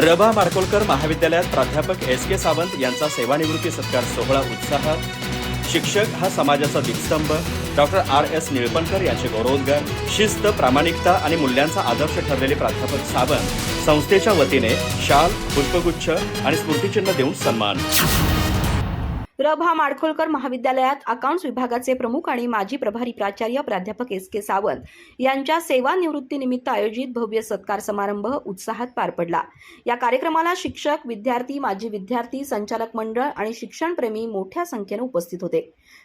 रबा माडकोलकर महाविद्यालयात प्राध्यापक एस के सावंत यांचा सेवानिवृत्ती सत्कार सोहळा उत्साहात शिक्षक हा समाजाचा दीपस्तंभ डॉक्टर आर एस निळपणकर यांचे गौरवोद्गार. शिस्त प्रामाणिकता आणि मूल्यांचा आदर्श ठरलेले प्राध्यापक सावंत. संस्थेच्या वतीने शाल पुष्पगुच्छ आणि स्मृतिचिन्ह देऊन सन्मान. रभा माडखोलकर महाविद्यालयात अकाउंट्स विभागाचे प्रमुख आणि माजी प्रभारी प्राचार्य प्राध्यापक एस के सावंत यांच्या सेवानिवृत्तीनिमित्त आयोजित भव्य सत्कार समारंभ उत्साहात पार पडला. या कार्यक्रमाला शिक्षक विद्यार्थी माजी विद्यार्थी संचालक मंडळ आणि शिक्षणप्रेमी मोठ्या संख्येने उपस्थित होते.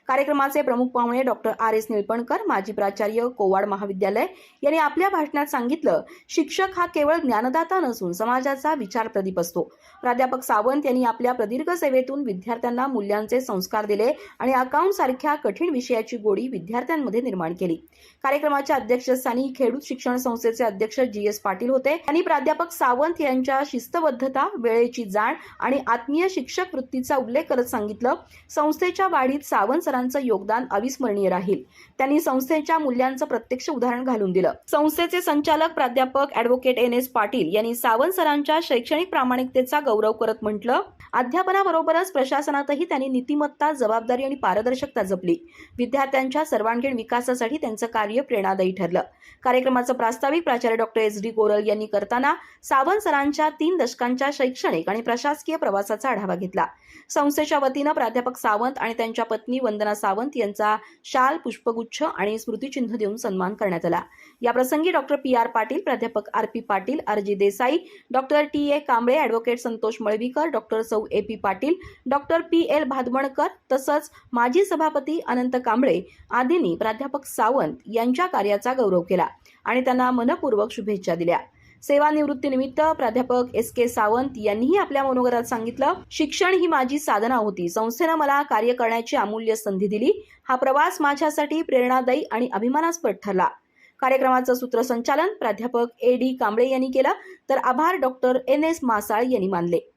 कार्यक्रमाचे प्रमुख पाहुणे डॉक्टर आर एस निळपणकर माजी प्राचार्य कोवाड महाविद्यालय यांनी आपल्या भाषणात सांगितलं शिक्षक हा केवळ ज्ञानदाता नसून समाजाचा विचार प्रदीप असतो. प्राध्यापक सावंत यांनी आपल्या प्रदीर्घ सेवेतून विद्यार्थ्यांना मूल्यांकन मूल्यांचे संस्कार दिले आणि अकाउंट सारख्या कठीण विषयाची गोडी विद्यार्थ्यांमध्ये निर्माण केली. कार्यक्रमाच्या अध्यक्षस्थानी खेडूत शिक्षण संस्थेचे अध्यक्ष जी एस पाटील होते. त्यांनी प्राध्यापक सावंत यांच्या शिस्तबद्धता वेळेची जाण आणि आत्मीय शिक्षक वृत्तीचा उल्लेख करत सांगितलं संस्थेच्या वाढीत सावंत सरांचं योगदान अविस्मरणीय राहील. त्यांनी संस्थेच्या मूल्यांचं प्रत्यक्ष उदाहरण घालून दिलं. संस्थेचे संचालक प्राध्यापक अॅडव्होकेट एन. एस. पाटील यांनी सावंत सरांच्या शैक्षणिक प्रामाणिकतेचा गौरव करत म्हटलं अध्यापनाबरोबरच प्रशासनातही त्यांनी नीतिमत्ता जबाबदारी आणि पारदर्शकता जपली. विद्यार्थ्यांच्या सर्वांगीण विकासासाठी त्यांचं कार्य प्रेरणादायी ठरलं. कार्यक्रमाचं प्रास्ताविक प्राचार्य डॉक्टर एस डी गोरल यांनी करताना सावंत सरांच्या तीन दशकांच्या शैक्षणिक आणि प्रशासकीय प्रवासाचा आढावा घेतला. संस्थेच्या वतीनं प्राध्यापक सावंत आणि त्यांच्या पत्नी वंदना सावंत यांचा शाल पुष्पगुच्छ आणि स्मृतिचिन्ह देऊन सन्मान करण्यात आला. याप्रसंगी डॉक्टर पी आर पाटील प्राध्यापक R P Patil R G Desai doctor T A Kamble advocate Santosh Malvikar doctor सौ A P Patil doctor P L Bhadmankar तसंच माजी सभापती अनंत कांबळे आदींनी प्राध्यापक सावंत यांच्या कार्याचा गौरव केला आणि त्यांना मनपूर्वक शुभेच्छा दिल्या. सेवानिवृत्तीनिमित्त प्राध्यापक एस के सावंत यांनीही आपल्या मनोगतात सांगितलं शिक्षण ही माझी साधना होती. संस्थेनं मला कार्य करण्याची अमूल्य संधी दिली. हा प्रवास माझ्यासाठी प्रेरणादायी आणि अभिमानास्पद ठरला. कार्यक्रमाचं सूत्रसंचालन प्राध्यापक ए डी कांबळे यांनी केलं. तर आभार डॉक्टर एन एस मासाळ यांनी मानले.